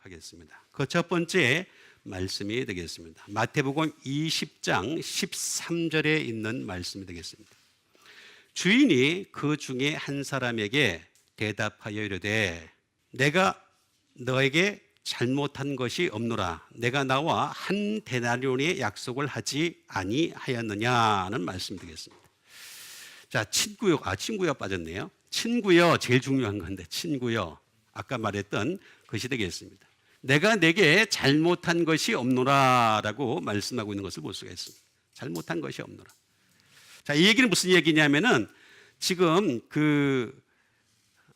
하겠습니다. 그 첫 번째 말씀이 되겠습니다. 마태복음 20장 13절에 있는 말씀이 되겠습니다. 주인이 그 중에 한 사람에게 대답하여 이르되 내가 너에게 잘못한 것이 없노라 내가 나와 한 데나리온의 약속을 하지 아니하였느냐는 말씀 되겠습니다. 자, 친구요. 아, 친구요 빠졌네요. 친구요. 제일 중요한 건데 친구요. 아까 말했던 것이 되겠습니다. 내가 내게 잘못한 것이 없노라라고 말씀하고 있는 것을 볼 수가 있습니다. 잘못한 것이 없노라. 자, 이 얘기는 무슨 얘기냐면은 지금 그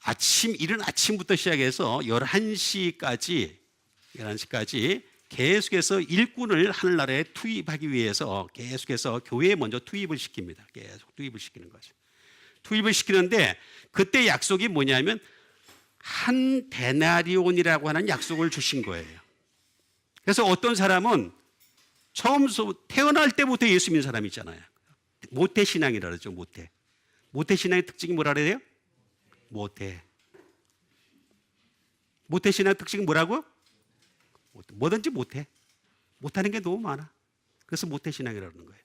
아침 이른 아침부터 시작해서 11시까지 11시까지 계속해서 일꾼을 하늘나라에 투입하기 위해서 계속해서 교회에 먼저 투입을 시킵니다. 계속 투입을 시키는 거죠. 투입을 시키는데 그때 약속이 뭐냐면 한 데나리온이라고 하는 약속을 주신 거예요. 그래서 어떤 사람은 처음서 태어날 때부터 예수 믿는 사람이 있잖아요. 모태 신앙이라 그러죠. 모태. 모태 신앙의 특징이 뭐라 그래요? 모태. 모태 신앙의 특징이 뭐라고? 뭐든지 못해. 못하는 게 너무 많아. 그래서 모태 신앙이라는 거예요.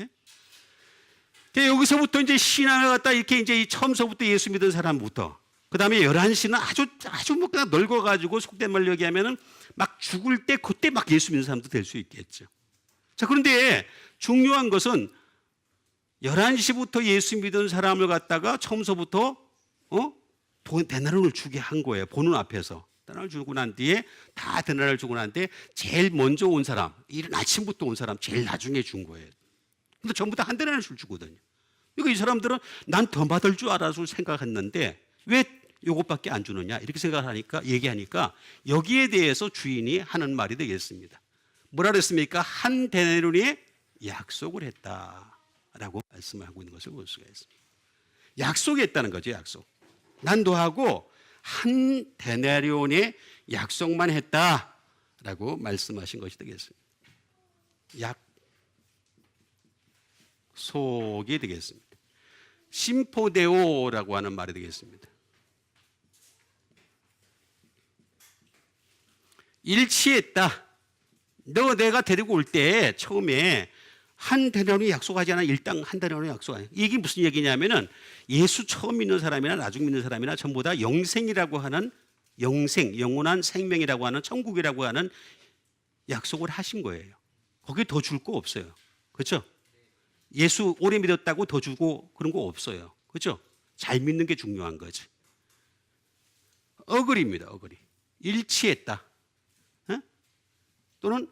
예? 여기서부터 이제 신앙을 갖다 이렇게 이제 처음서부터 예수 믿은 사람부터 그 다음에 11시는 아주, 아주 뭐 그냥 늙어가지고 속된 말로 얘기하면은 막 죽을 때 그때 막 예수 믿는 사람도 될 수 있겠죠. 자, 그런데 중요한 것은 11시부터 예수 믿은 사람을 갖다가 처음서부터 어? 돈 대나를 주게 한 거예요. 보는 앞에서. 대나를 주고 난 뒤에 다 대나를 주고 난 뒤에 제일 먼저 온 사람, 이른 아침부터 온 사람 제일 나중에 준 거예요. 근데 전부 다 한 대나를 주거든요. 그러니까 이 사람들은 난 더 받을 줄 알아서 생각했는데 왜 요것밖에 안 주느냐 이렇게 생각하니까 얘기하니까 여기에 대해서 주인이 하는 말이 되겠습니다. 뭐라 그랬습니까? 한 데나리온의 약속을 했다라고 말씀을 하고 있는 것을 볼 수가 있습니다. 약속이 했다는 거죠, 약속. 난 너하고 한 데나리온의 약속만 했다라고 말씀하신 것이 되겠습니다. 약속이 되겠습니다. 심포데오라고 하는 말이 되겠습니다. 일치했다. 너 내가 데리고 올 때 처음에 한 대련이 약속하지 않아 일당 한 대련이 약속하냐. 이게 무슨 얘기냐면은 예수 처음 믿는 사람이나 나중 믿는 사람이나 전부 다 영생이라고 하는 영생, 영원한 생명이라고 하는 천국이라고 하는 약속을 하신 거예요. 거기 더 줄 거 없어요. 그렇죠? 예수 오래 믿었다고 더 주고 그런 거 없어요. 그렇죠? 잘 믿는 게 중요한 거지. 어글입니다. 어글이. 일치했다. 어? 또는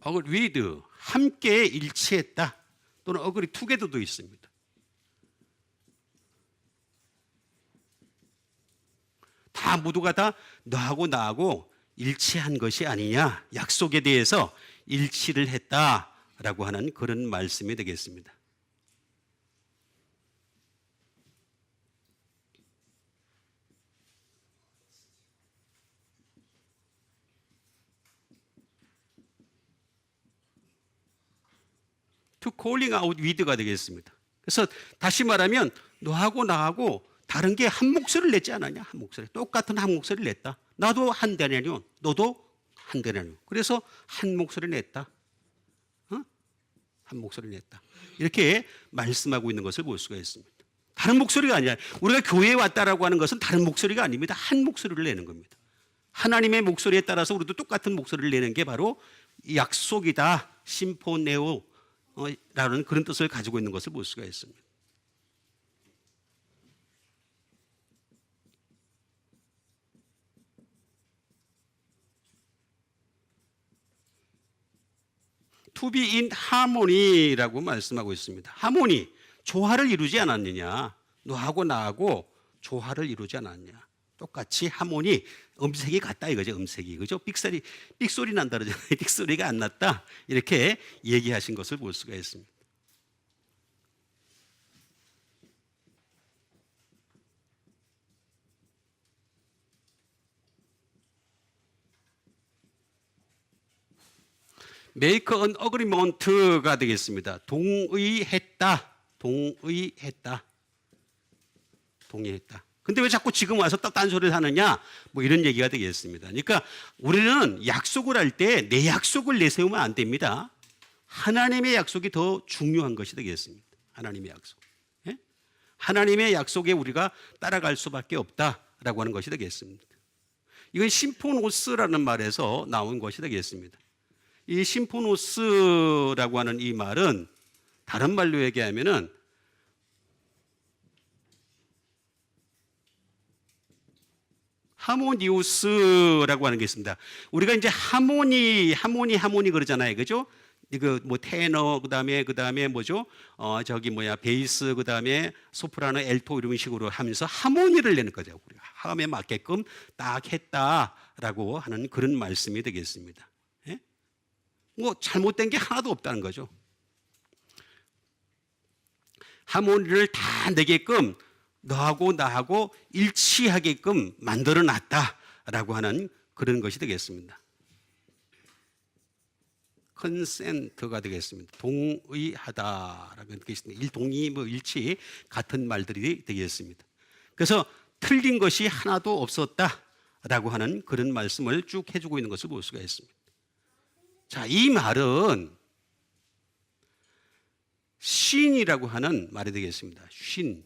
어글 위드 함께 일치했다. 또는 어글이 투게더도 있습니다. 다 모두가 다 너하고 나하고 일치한 것이 아니냐 약속에 대해서 일치를 했다라고 하는 그런 말씀이 되겠습니다. To calling out with가 되겠습니다. 그래서 다시 말하면 너하고 나하고 다른 게 한 목소리를 냈지 않았냐? 한 목소리. 똑같은 한 목소리를 냈다. 나도 한 데나리온, 너도 한 데나리온. 그래서 한 목소리를 냈다. 어? 한 목소리를 냈다. 이렇게 말씀하고 있는 것을 볼 수가 있습니다. 다른 목소리가 아니라 우리가 교회에 왔다라고 하는 것은 다른 목소리가 아닙니다. 한 목소리를 내는 겁니다. 하나님의 목소리에 따라서 우리도 똑같은 목소리를 내는 게 바로 약속이다. 심포네오 라는 그런 뜻을 가지고 있는 것을 볼 수가 있습니다. in harmony라고 말씀하고 있습니다. 하모니, 조화를 이루지 않았느냐? 너하고 나하고 조화를 이루지 않았냐? 똑같이 하모니, 음색이 같다 이거죠. 음색이 그죠? 삑소리 삑소리 난다 그러잖아요. 삑소리가 안 났다 이렇게 얘기하신 것을 볼 수가 있습니다. make an agreement가 되겠습니다. 동의했다. 동의했다. 동의했다. 근데 왜 자꾸 지금 와서 딱 딴소리를 하느냐? 뭐 이런 얘기가 되겠습니다. 그러니까 우리는 약속을 할 때 내 약속을 내세우면 안 됩니다. 하나님의 약속이 더 중요한 것이 되겠습니다. 하나님의 약속. 예? 하나님의 약속에 우리가 따라갈 수밖에 없다라고 하는 것이 되겠습니다. 이건 심포노스라는 말에서 나온 것이 되겠습니다. 이 심포노스라고 하는 이 말은 다른 말로 얘기하면은 하모니우스라고 하는 게 있습니다. 우리가 이제 하모니, 하모니, 하모니 그러잖아요. 그죠? 이거 뭐 테너 그다음에 그다음에 뭐죠? 어 저기 뭐야 베이스 그다음에 소프라노 엘토 이런 식으로 하면서 하모니를 내는 거죠. 우리가 화음에 맞게끔 딱 했다라고 하는 그런 말씀이 되겠습니다. 예? 뭐 잘못된 게 하나도 없다는 거죠. 하모니를 다 내게끔 너하고 나하고 일치하게끔 만들어 놨다라고 하는 그런 것이 되겠습니다. 컨센트가 되겠습니다. 동의하다라는 게 있습니다. 일동의 뭐 일치 같은 말들이 되겠습니다. 그래서 틀린 것이 하나도 없었다라고 하는 그런 말씀을 쭉 해주고 있는 것을 볼 수가 있습니다. 자, 이 말은 쉰이라고 하는 말이 되겠습니다. 쉰.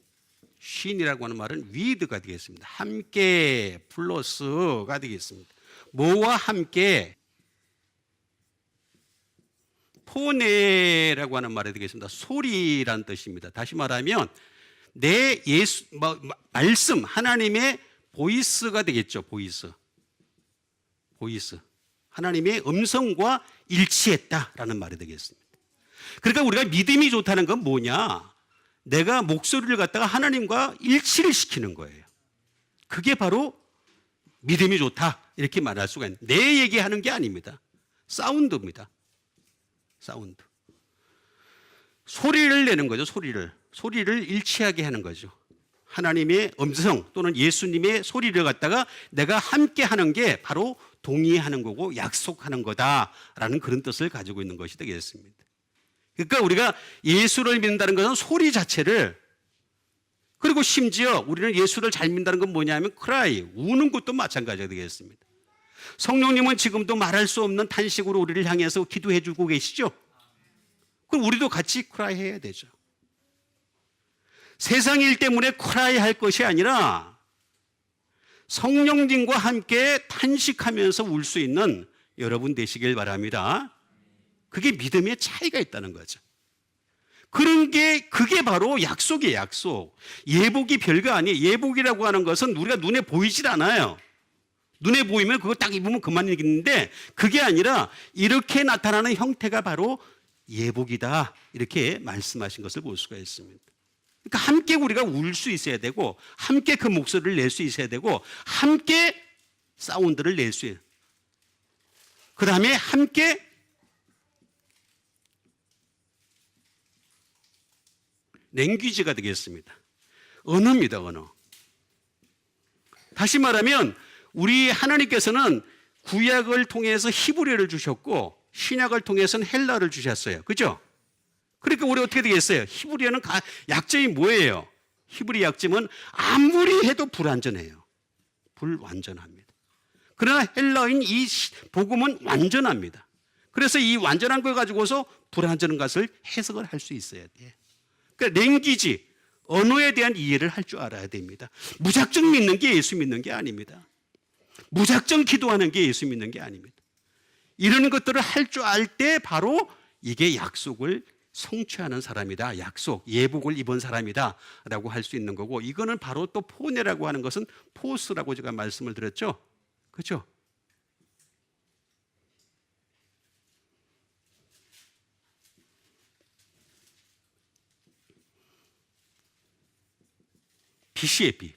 쉰이라고 하는 말은 위드가 되겠습니다. 함께 플러스가 되겠습니다. 뭐와 함께 포네라고 하는 말이 되겠습니다. 소리란 뜻입니다. 다시 말하면 내 예수 뭐, 말씀 하나님의 보이스가 되겠죠. 보이스. 보이스. 하나님의 음성과 일치했다라는 말이 되겠습니다. 그러니까 우리가 믿음이 좋다는 건 뭐냐? 내가 목소리를 갖다가 하나님과 일치를 시키는 거예요. 그게 바로 믿음이 좋다. 이렇게 말할 수가 있는. 내 얘기하는 게 아닙니다. 사운드입니다. 사운드. 소리를 내는 거죠. 소리를. 소리를 일치하게 하는 거죠. 하나님의 음성 또는 예수님의 소리를 갖다가 내가 함께 하는 게 바로 동의하는 거고 약속하는 거다라는 그런 뜻을 가지고 있는 것이 되겠습니다. 그러니까 우리가 예수를 믿는다는 것은 소리 자체를 그리고 심지어 우리는 예수를 잘 믿는다는 건 뭐냐면 크라이 우는 것도 마찬가지가 되겠습니다. 성령님은 지금도 말할 수 없는 탄식으로 우리를 향해서 기도해 주고 계시죠. 그럼 우리도 같이 크라이 해야 되죠. 세상 일 때문에 크라이 할 것이 아니라 성령님과 함께 탄식하면서 울 수 있는 여러분 되시길 바랍니다. 그게 믿음의 차이가 있다는 거죠. 그런 게 그게 바로 약속이에요, 약속. 예복이 별거 아니에요. 예복이라고 하는 것은 우리가 눈에 보이질 않아요. 눈에 보이면 그거 딱 입으면 그만이겠는데 그게 아니라 이렇게 나타나는 형태가 바로 예복이다. 이렇게 말씀하신 것을 볼 수가 있습니다. 그러니까 함께 우리가 울 수 있어야 되고 함께 그 목소리를 낼 수 있어야 되고 함께 사운드를 낼 수 있어요. 그 다음에 함께 랭귀지가 되겠습니다. 언어입니다, 언어. 다시 말하면 우리 하나님께서는 구약을 통해서 히브리어를 주셨고 신약을 통해서는 헬라를 주셨어요. 그죠? 그러니까 우리 어떻게 되겠어요? 히브리어는 약점이 뭐예요? 히브리 약점은 아무리 해도 불완전해요. 불완전합니다. 그러나 헬라인 이 복음은 완전합니다. 그래서 이 완전한 걸 가지고서 불완전한 것을 해석을 할 수 있어야 돼. 그러니까 랭귀지, 언어에 대한 이해를 할 줄 알아야 됩니다. 무작정 믿는 게 예수 믿는 게 아닙니다. 무작정 기도하는 게 예수 믿는 게 아닙니다. 이런 것들을 할 줄 알 때 바로 이게 약속을 성취하는 사람이다. 약속, 예복을 입은 사람이다. 라고 할 수 있는 거고, 이거는 바로 또 포네라고 하는 것은 포스라고 제가 말씀을 드렸죠. 그렇죠? 빛이에요, 빛.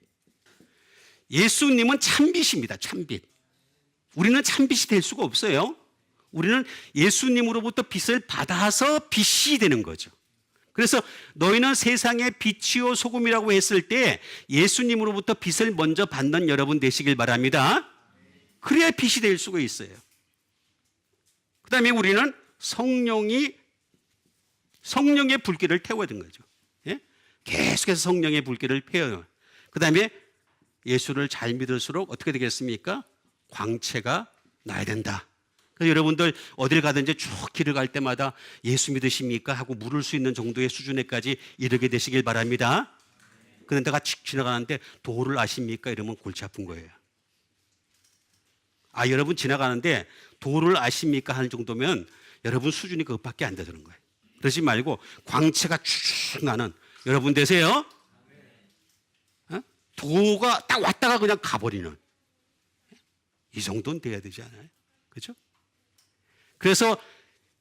예수님은 참빛입니다, 참빛. 우리는 참빛이 될 수가 없어요. 우리는 예수님으로부터 빛을 받아서 빛이 되는 거죠. 그래서 너희는 세상의 빛이요 소금이라고 했을 때 예수님으로부터 빛을 먼저 받는 여러분 되시길 바랍니다. 그래야 빛이 될 수가 있어요. 그 다음에 우리는 성령이 성령의 불길을 태워야 되는 거죠. 예? 계속해서 성령의 불길을 태워요. 그 다음에 예수를 잘 믿을수록 어떻게 되겠습니까? 광채가 나야 된다. 그래서 여러분들 어딜 가든지 쭉 길을 갈 때마다 예수 믿으십니까? 하고 물을 수 있는 정도의 수준에까지 이르게 되시길 바랍니다. 그런데 내가 칙 지나가는데 도를 아십니까? 이러면 골치 아픈 거예요. 아, 여러분 지나가는데 도를 아십니까? 하는 정도면 여러분 수준이 그것밖에 안 되는 거예요. 그러지 말고 광채가 쭉 나는 여러분 되세요. 어? 도가 딱 왔다가 그냥 가버리는 이 정도는 돼야 되지 않아요? 그렇죠? 그래서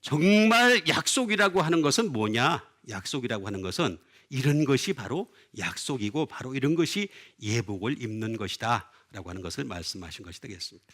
정말 약속이라고 하는 것은 뭐냐? 약속이라고 하는 것은 이런 것이 바로 약속이고 바로 이런 것이 예복을 입는 것이다 라고 하는 것을 말씀하신 것이 되겠습니다.